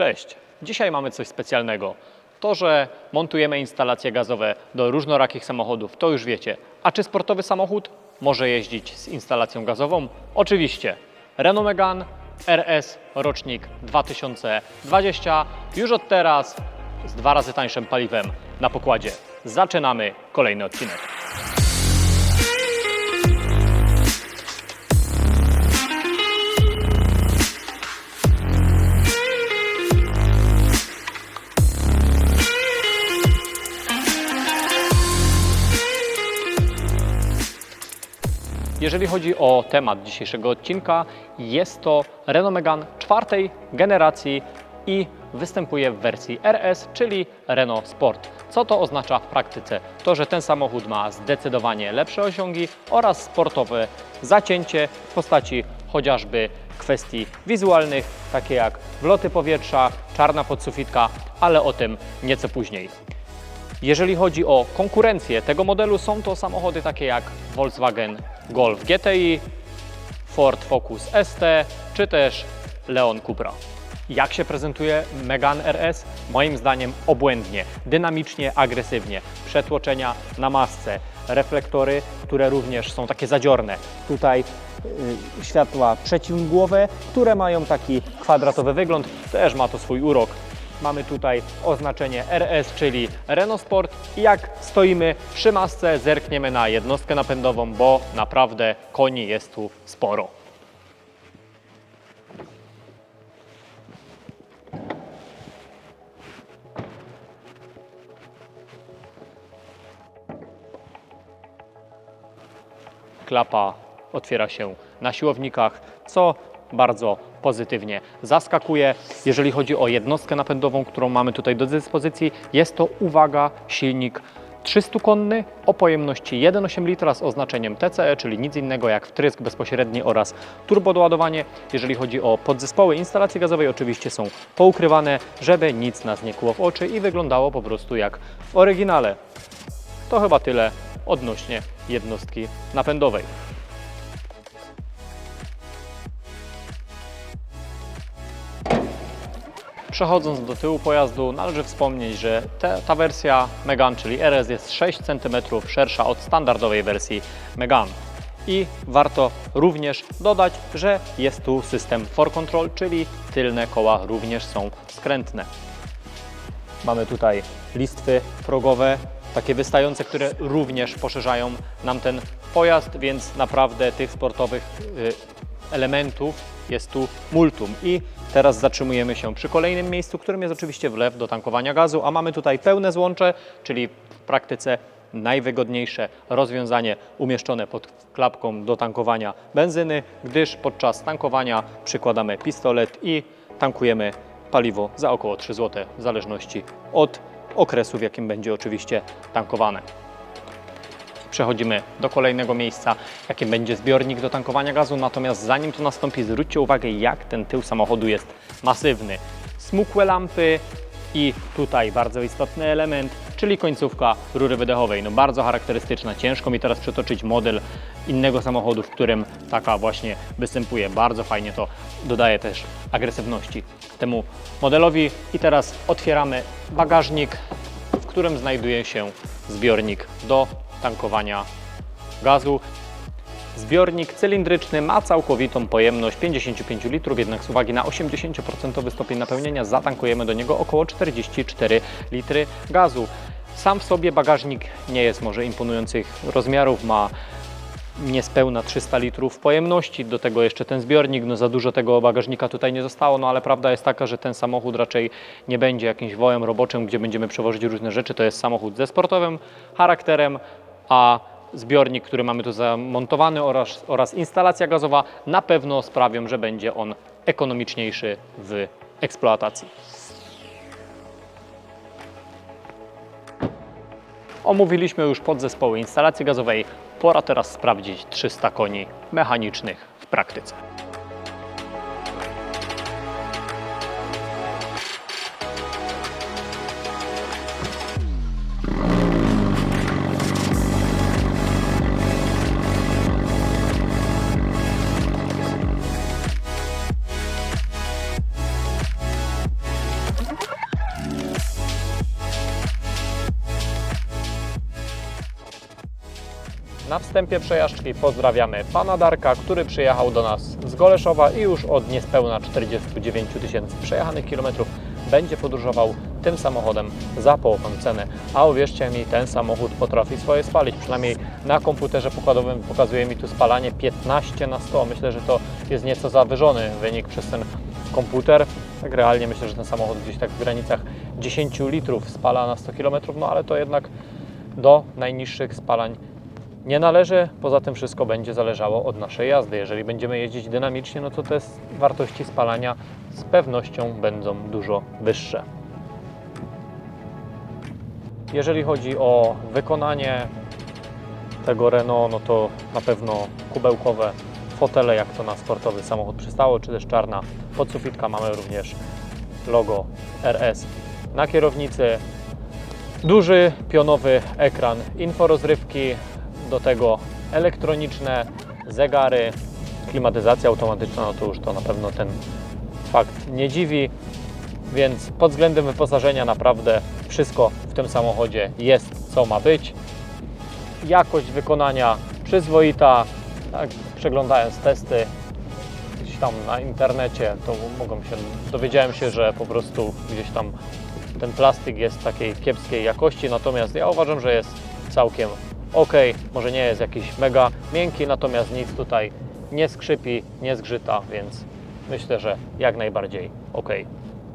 Cześć! Dzisiaj mamy coś specjalnego. To, że montujemy instalacje gazowe do różnorakich samochodów, to już wiecie. A czy sportowy samochód może jeździć z instalacją gazową? Oczywiście. Renault Megane RS rocznik 2020 już od teraz z dwa razy tańszym paliwem na pokładzie. Zaczynamy kolejny odcinek. Jeżeli chodzi o temat dzisiejszego odcinka, jest to Renault Megane czwartej generacji i występuje w wersji RS, czyli Renault Sport. Co to oznacza w praktyce? To, że ten samochód ma zdecydowanie lepsze osiągi oraz sportowe zacięcie w postaci chociażby kwestii wizualnych, takie jak wloty powietrza, czarna podsufitka, ale o tym nieco później. Jeżeli chodzi o konkurencję tego modelu, są to samochody takie jak Volkswagen Golf GTI, Ford Focus ST czy też Leon Cupra. Jak się prezentuje Megane RS? Moim zdaniem obłędnie, dynamicznie, agresywnie. Przetłoczenia na masce, reflektory, które również są takie zadziorne. Tutaj y, światła przeciwmgłowe, które mają taki kwadratowy wygląd. Też ma to swój urok. Mamy tutaj oznaczenie RS, czyli Renault Sport. I jak stoimy przy masce, zerkniemy na jednostkę napędową, bo naprawdę koni jest tu sporo. klapa otwiera się na siłownikach, co bardzo pozytywnie zaskakuje. Jeżeli chodzi o jednostkę napędową, którą mamy tutaj do dyspozycji, jest to, uwaga, silnik 300-konny o pojemności 1,8 litra z oznaczeniem TCE, czyli nic innego jak wtrysk bezpośredni oraz turbodoładowanie. Jeżeli chodzi o podzespoły instalacji gazowej, oczywiście są poukrywane, żeby nic nas nie kłuło w oczy i wyglądało po prostu jak w oryginale. To chyba tyle odnośnie jednostki napędowej. Przechodząc do tyłu pojazdu, należy wspomnieć, że te, ta wersja Megane, czyli RS, jest 6 cm szersza od standardowej wersji Megane. I warto również dodać, że jest tu system for control, czyli tylne koła również są skrętne. Mamy tutaj listwy progowe, takie wystające, które również poszerzają nam ten pojazd, więc naprawdę tych sportowych y, elementów jest tu multum. I teraz zatrzymujemy się przy kolejnym miejscu, którym jest oczywiście wlew do tankowania gazu, a mamy tutaj pełne złącze, czyli w praktyce najwygodniejsze rozwiązanie umieszczone pod klapką do tankowania benzyny, gdyż podczas tankowania przykładamy pistolet i tankujemy paliwo za około 3 zł, w zależności od okresu, w jakim będzie oczywiście tankowane. Przechodzimy do kolejnego miejsca, jakim będzie zbiornik do tankowania gazu. Natomiast zanim to nastąpi, zwróćcie uwagę, jak ten tył samochodu jest masywny. Smukłe lampy i tutaj bardzo istotny element, czyli końcówka rury wydechowej. No bardzo charakterystyczna. Ciężko mi teraz przytoczyć model innego samochodu, w którym taka właśnie występuje. Bardzo fajnie to dodaje też agresywności temu modelowi. I teraz otwieramy bagażnik, w którym znajduje się zbiornik do tankowania gazu. Zbiornik cylindryczny ma całkowitą pojemność 55 litrów, jednak z uwagi na 80% stopień napełnienia zatankujemy do niego około 44 litry gazu. Sam w sobie bagażnik nie jest może imponujących rozmiarów, ma niespełna 300 litrów pojemności, do tego jeszcze ten zbiornik, no za dużo tego bagażnika tutaj nie zostało, no ale prawda jest taka, że ten samochód raczej nie będzie jakimś wołem roboczym, gdzie będziemy przewozić różne rzeczy, to jest samochód ze sportowym charakterem, a zbiornik, który mamy tu zamontowany oraz, oraz instalacja gazowa na pewno sprawią, że będzie on ekonomiczniejszy w eksploatacji. Omówiliśmy już podzespoły instalacji gazowej. Pora teraz sprawdzić 300 koni mechanicznych w praktyce. Na wstępie przejażdżki pozdrawiamy pana Darka, który przyjechał do nas z Goleszowa i już od niespełna 49 tysięcy przejechanych kilometrów będzie podróżował tym samochodem za połowę ceny. A uwierzcie mi, ten samochód potrafi swoje spalić. Przynajmniej na komputerze pokładowym pokazuje mi tu spalanie 15 na 100. Myślę, że to jest nieco zawyżony wynik przez ten komputer. Tak realnie myślę, że ten samochód gdzieś tak w granicach 10 litrów spala na 100 km, no ale to jednak do najniższych spalań nie należy. Poza tym wszystko będzie zależało od naszej jazdy. Jeżeli będziemy jeździć dynamicznie, no to te wartości spalania z pewnością będą dużo wyższe. Jeżeli chodzi o wykonanie tego Renault, no to na pewno kubełkowe fotele, jak to na sportowy samochód przystało, czy też czarna podsufitka. Mamy również logo RS na kierownicy. Duży pionowy ekran inforozrywki, do tego elektroniczne zegary, klimatyzacja automatyczna, no to już to na pewno ten fakt nie dziwi. Więc pod względem wyposażenia naprawdę wszystko w tym samochodzie jest co ma być. Jakość wykonania przyzwoita. Tak, przeglądając testy gdzieś tam na internecie, to mogą się, dowiedziałem się, że po prostu gdzieś tam ten plastik jest takiej kiepskiej jakości, natomiast ja uważam, że jest całkiem ok. Może nie jest jakiś mega miękki, natomiast nic tutaj nie skrzypi, nie zgrzyta, więc myślę, że jak najbardziej ok.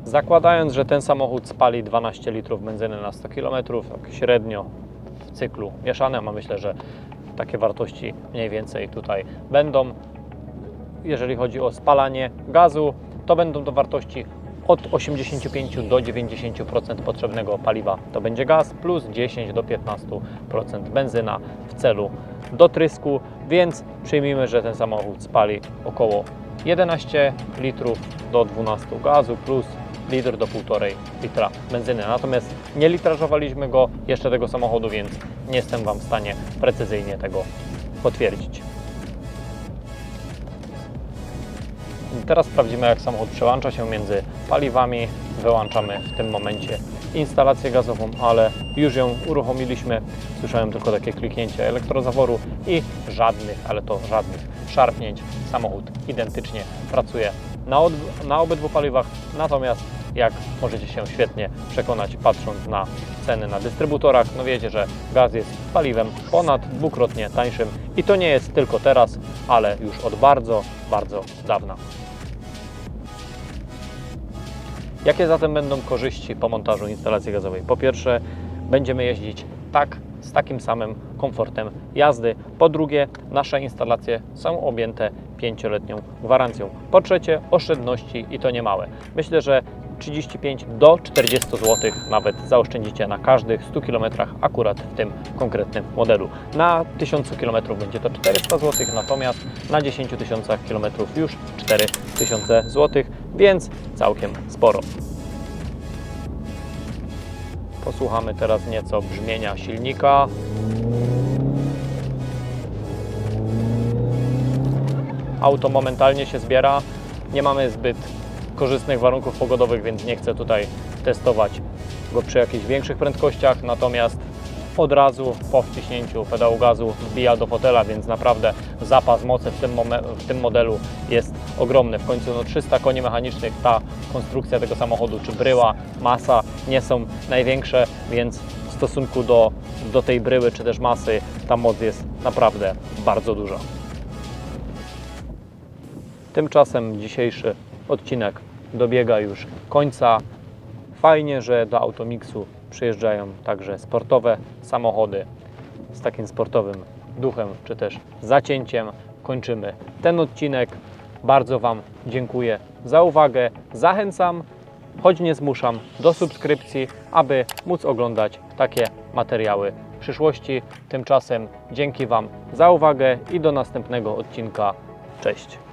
Zakładając, że ten samochód spali 12 litrów benzyny na 100 km, tak średnio w cyklu mieszanym, a myślę, że takie wartości mniej więcej tutaj będą. Jeżeli chodzi o spalanie gazu, to będą to wartości od 85 do 90% potrzebnego paliwa to będzie gaz, plus 10 do 15% benzyna w celu dotrysku, więc przyjmijmy, że ten samochód spali około 11 litrów do 12 gazu plus litr do 1,5 litra benzyny. Natomiast nie litrażowaliśmy go jeszcze tego samochodu, więc nie jestem Wam w stanie precyzyjnie tego potwierdzić. Teraz sprawdzimy, jak samochód przełącza się między paliwami. Wyłączamy w tym momencie instalację gazową, ale już ją uruchomiliśmy. Słyszałem tylko takie kliknięcie elektrozaworu i żadnych, ale to żadnych szarpnięć. Samochód identycznie pracuje na, na obydwu paliwach, natomiast jak możecie się świetnie przekonać patrząc na ceny na dystrybutorach, no wiecie, że gaz jest paliwem ponad dwukrotnie tańszym i to nie jest tylko teraz, ale już od bardzo, bardzo dawna. Jakie zatem będą korzyści po montażu instalacji gazowej? Po pierwsze, będziemy jeździć tak z takim samym komfortem jazdy. Po drugie, nasze instalacje są objęte 5-letnią gwarancją. Po trzecie, oszczędności i to niemałe. Myślę, że 35 do 40 zł nawet zaoszczędzicie na każdych 100 km akurat w tym konkretnym modelu. Na 1000 km będzie to 400 zł, natomiast na 10 tysiącach km już 4000 zł, więc całkiem sporo. Posłuchamy teraz nieco brzmienia silnika. Auto momentalnie się zbiera. Nie mamy zbyt korzystnych warunków pogodowych, więc nie chcę tutaj testować go przy jakichś większych prędkościach. Natomiast od razu po wciśnięciu pedału gazu wbija do fotela, więc naprawdę zapas mocy w tym, w tym modelu jest ogromny. W końcu no, 300 koni mechanicznych, ta konstrukcja tego samochodu, czy bryła, masa nie są największe, więc w stosunku do, do tej bryły, czy też masy, ta moc jest naprawdę bardzo duża. Tymczasem dzisiejszy odcinek dobiega już końca. Fajnie, że do Automixu przyjeżdżają także sportowe samochody z takim sportowym duchem czy też zacięciem. Kończymy ten odcinek. Bardzo Wam dziękuję za uwagę. Zachęcam, choć nie zmuszam, do subskrypcji, aby móc oglądać takie materiały w przyszłości. Tymczasem dzięki Wam za uwagę i do następnego odcinka. Cześć.